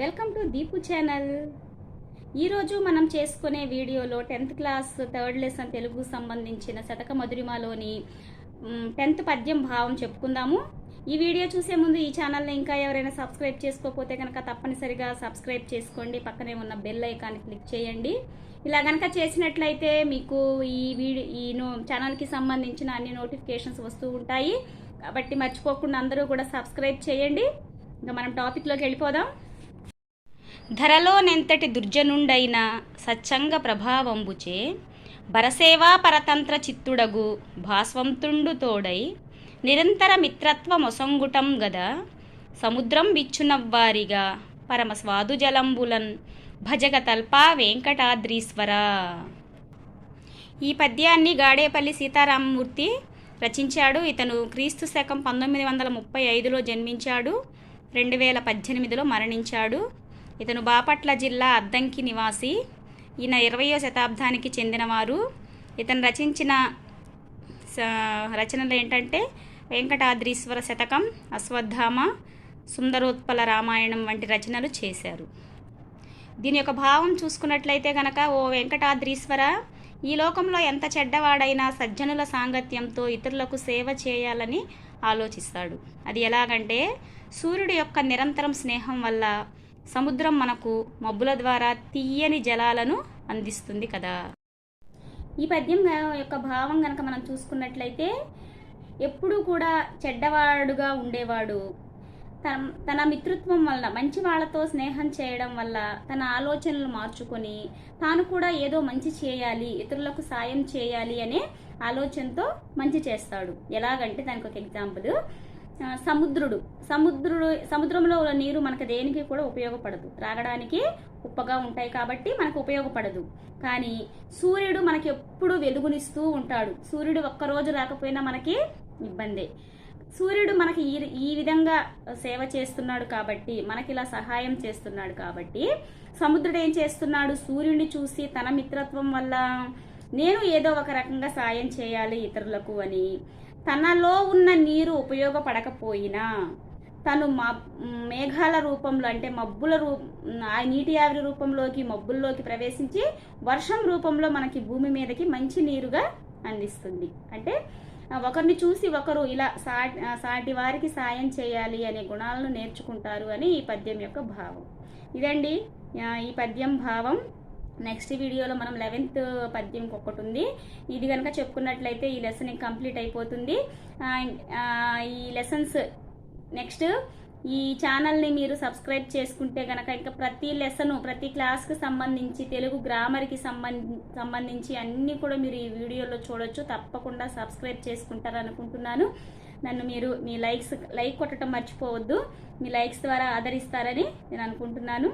Welcome to Deepu channel. ఈరోజు మనం చేసుకునే వీడియోలో tenth class third lesson Telugu సంబంధించిన శతక మధురిమలోని టెన్త్ పద్యం భావం చెప్పుకుందాము. ఈ వీడియో చూసే ముందు ఈ ఛానల్ని ఇంకా ఎవరైనా సబ్స్క్రైబ్ చేసుకోకపోతే కనుక తప్పనిసరిగా సబ్స్క్రైబ్ చేసుకోండి. పక్కనే ఉన్న బెల్ ఐకాన్ క్లిక్ చేయండి. ఇలా కనుక చేసినట్లయితే మీకు ఈ వీడియో ఈ నో ఛానల్కి సంబంధించిన అన్ని నోటిఫికేషన్స్ వస్తూ ఉంటాయి. కాబట్టి మర్చిపోకుండా అందరూ కూడా సబ్స్క్రైబ్ చేయండి. ఇంకా మనం టాపిక్లోకి వెళ్ళిపోదాం. ధరలోనెంతటి దుర్జనుండైన సచ్చంగ ప్రభావంబుచే బరసేవా పరతంత్ర చిత్తుడగు భాస్వంతుండు తోడై నిరంతర మిత్రత్వ మొసంగుటం గదా సముద్రం బిచ్చునవ్వారిగా పరమ స్వాదుజలంబులన్ భజగ తల్పా వెంకటాద్రీశ్వర. ఈ పద్యాన్ని గాడేపల్లి సీతారామమూర్తి రచించాడు. ఇతను క్రీస్తు శకం పంతొమ్మిది వందల ముప్పై ఐదులో జన్మించాడు. రెండు వేల పద్దెనిమిదిలో మరణించాడు. ఇతను బాపట్ల జిల్లా అద్దంకి నివాసి. ఈయన ఇరవయో శతాబ్దానికి చెందినవారు. ఇతను రచించిన స- రచనలు ఏంటంటే వెంకటాద్రీశ్వర శతకం అశ్వత్థామ సుందరోత్పల రామాయణం వంటి రచనలు చేశారు. దీని యొక్క భావం చూసుకున్నట్లయితే కనుక ఓ వెంకటాద్రీశ్వర ఈ లోకంలో ఎంత చెడ్డవాడైనా సజ్జనుల సాంగత్యంతో ఇతరులకు సేవ చేయాలని ఆలోచిస్తాడు. అది ఎలాగంటే సూర్యుడి యొక్క నిరంతరం స్నేహం వల్ల సముద్రం మనకు మబ్బుల ద్వారా తీయని జలాలను అందిస్తుంది కదా. ఈ పద్యం యొక్క భావం కనుక మనం చూసుకున్నట్లయితే ఎప్పుడూ కూడా చెడ్డవాడుగా ఉండేవాడు. తన తన మిత్రత్వం వల్ల మంచి వాళ్ళతో స్నేహం చేయడం వల్ల తన ఆలోచనలు మార్చుకొని తాను కూడా ఏదో మంచి చేయాలి ఇతరులకు సాయం చేయాలి అనే ఆలోచనతో మంచి చేస్తాడు. ఎలాగంటే దానికి ఒక ఎగ్జాంపుల్ సముద్రుడు. సముద్రుడు సముద్రంలో ఉన్న నీరు మనకు దేనికి కూడా ఉపయోగపడదు. త్రాగడానికి ఉప్పగా ఉంటాయి కాబట్టి మనకు ఉపయోగపడదు. కానీ సూర్యుడు మనకి ఎప్పుడు వెలుగునిస్తూ ఉంటాడు. సూర్యుడు ఒక్కరోజు రాకపోయినా మనకి ఇబ్బందే. సూర్యుడు మనకి ఈ ఈ విధంగా సేవ చేస్తున్నాడు కాబట్టి మనకి ఇలా సహాయం చేస్తున్నాడు కాబట్టి సముద్రుడు ఏం చేస్తున్నాడు? సూర్యుడిని చూసి తన మిత్రత్వం వల్ల నేను ఏదో ఒక రకంగా సాయం చేయాలి ఇతరులకు అని తనలో ఉన్న నీరు ఉపయోగపడకపోయినా తను మా మేఘాల రూపంలో అంటే మబ్బుల రూ ఆ నీటి ఆవిరి రూపంలోకి మబ్బుల్లోకి ప్రవేశించి వర్షం రూపంలో మనకి భూమి మీదకి మంచి నీరుగా అందిస్తుంది. అంటే ఒకరిని చూసి ఒకరు ఇలా సాటి సాటి వారికి సాయం చేయాలి అనే గుణాలను నేర్చుకుంటారు అని ఈ పద్యం యొక్క భావం. ఇదండి ఈ పద్యం భావం. నెక్స్ట్ వీడియోలో మనం లెవెన్త్ పద్యం ఒకటి ఉంది. ఇది కనుక చెప్పుకున్నట్లయితే ఈ లెసన్ కంప్లీట్ అయిపోతుంది. ఈ లెసన్స్ నెక్స్ట్ ఈ ఛానల్ని మీరు సబ్స్క్రైబ్ చేసుకుంటే కనుక ఇంకా ప్రతి లెసను ప్రతి క్లాస్కి సంబంధించి తెలుగు గ్రామర్కి సంబంధి సంబంధించి అన్నీ కూడా మీరు ఈ వీడియోలో చూడొచ్చు. తప్పకుండా సబ్స్క్రైబ్ చేసుకుంటారు అనుకుంటున్నాను నన్ను మీరు మీ లైక్స్ లైక్ కొట్టడం మర్చిపోవద్దు. మీ లైక్స్ ద్వారా ఆదరిస్తారని నేను అనుకుంటున్నాను.